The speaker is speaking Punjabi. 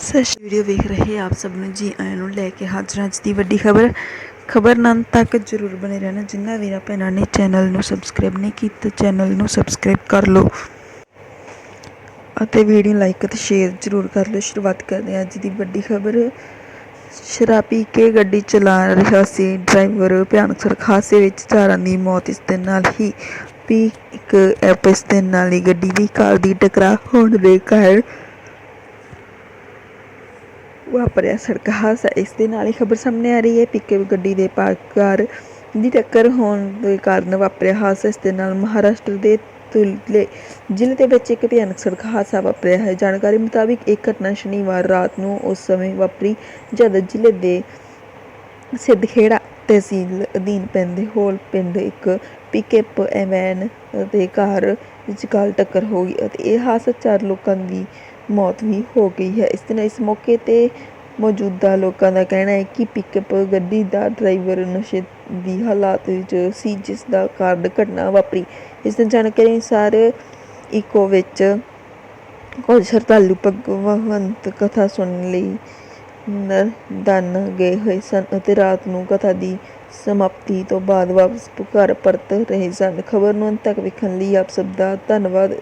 ਸੈਸ਼ਨ ਵੀਡੀਓ ਵੇਖ ਰਹੇ ਆਪ ਸਭ ਨੂੰ ਜੀ, ਆਇਆਂ ਨੂੰ ਲੈ ਕੇ ਹਾਜ਼ਰ ਅੱਜ ਦੀ ਵੱਡੀ ਖਬਰ। ਖਬਰ ਨਾਲ ਤੱਕ ਜਰੂਰ ਬਣੇ ਰਹਿਣਾ, ਜਿੰਨਾ ਵੀਰਾਂ ਭੈਣਾਂ ਨੇ ਚੈਨਲ ਨੂੰ ਸਬਸਕ੍ਰਾਈਬ ਨਹੀਂ ਕੀਤਾ, ਚੈਨਲ ਨੂੰ ਸਬਸਕ੍ਰਾਈਬ ਕਰ ਲਓ। ਅਤੇ ਵੀਡੀਓ ਲਾਈਕ ਅਤੇ ਸ਼ੇਅਰ ਜਰੂਰ ਕਰ ਲਓ। ਸ਼ੁਰੂਆਤ ਕਰਦੇ ਹਾਂ ਅੱਜ ਦੀ ਵੱਡੀ ਖਬਰ। ਸ਼ਰਾਬ ਪੀ ਕੇ ਗੱਡੀ ਚਲਾ ਰਿਹਾ ਸੀ ਡਰਾਈਵਰ ਭਿਆਨਕ ਸੜਕ ਹਾਦਸੇ ਵਿੱਚ ਚਾਰਾਂ ਦੀ ਮੌਤ, ਇਸ ਦੇ ਨਾਲ ਹੀ ਪੀ ਇੱਕ ਐਪਸ ਦੇ ਨਾਲ ਹੀ ਗੱਡੀ ਦੀ ਕਾਰ ਦੀ ਟਕਰਾਅ ਹੋਣ ਦੇ ਕਾਰਨ ਵਾਪਰਿਆ ਸੜਕ ਹਾਦਸਾ, ਇਸ ਦੇ ਨਾਲ ਹੀ ਖਬਰ ਸਾਹਮਣੇ ਆ ਰਹੀ ਹੈ ਪਿਕਅਪ ਗੱਡੀ ਦੇ ਪਾਰਕਾਰ ਦੀ ਟੱਕਰ ਹੋਣ ਦੇ ਕਾਰਨ ਵਾਪਰਿਆ ਹਾਦਸਾ, ਇਸ ਦੇ ਨਾਲ ਮਹਾਰਾਸ਼ਟਰ ਦੇ ਤੁਲੇ ਜ਼ਿਲ੍ਹੇ ਦੇ ਵਿੱਚ ਇੱਕ ਭਿਆਨਕ ਸੜਕ ਹਾਦਸਾ ਵਾਪਰਿਆ ਹੈ। ਜਾਣਕਾਰੀ ਮੁਤਾਬਿਕ ਇਹ ਘਟਨਾ ਸ਼ਨੀਵਾਰ ਰਾਤ ਨੂੰ ਉਸ ਸਮੇਂ ਵਾਪਰੀ, ਜਦ ਜ਼ਿਲ੍ਹੇ ਦੇ ਸਿੱਧਖੇੜਾ ਤਹਿਸੀਲ ਅਧੀਨ ਪੈਂਦੇ ਹੋਲ ਪਿੰਡ ਇੱਕ ਪਿਕਅਪ ਵੈਨ ਅਤੇ ਕਾਰ ਵਿਚਕਾਰ ਟੱਕਰ ਹੋ ਗਈ ਅਤੇ ਇਹ ਹਾਦਸਾ ਚਾਰ ਲੋਕਾਂ ਦੀ ਮੌਤ ਵੀ ਹੋ ਗਈ ਹੈ। ਇਸ ਦਿਨ ਇਸ ਮੌਕੇ ਤੇ ਮੌਜੂਦਾ ਲੋਕਾਂ ਦਾ ਕਹਿਣਾ ਹੈ ਕਿ ਪਿਕਅਪ ਗੱਡੀ ਦਾ ਡਰਾਈਵਰ ਨਸ਼ੇ ਦੀ ਹਾਲਾਤ ਵਿੱਚ ਸੀ, ਜਿਸ ਦਾ ਕਾਰਨ ਘਟਨਾ ਵਾਪਰੀ। ਇਸ ਦਿਨ ਜਾਣਕਾਰੀ ਅਨੁਸਾਰ ਇਕੋ ਵਿੱਚ ਕੁਝ ਸ਼ਰਧਾਲੂ ਭਗਵੰਤ ਕਥਾ ਸੁਣਨ ਲਈ ਨਰਦਾਨਾ ਗਏ ਹੋਏ ਸਨ ਅਤੇ ਰਾਤ ਨੂੰ ਕਥਾ ਦੀ ਸਮਾਪਤੀ ਤੋਂ ਬਾਅਦ ਵਾਪਸ ਘਰ ਪਰਤ ਰਹੇ ਸਨ। ਖਬਰ ਨੂੰ ਅੰਤ ਤੱਕ ਵੇਖਣ ਲਈ ਆਪ ਸਭ ਦਾ ਧੰਨਵਾਦ।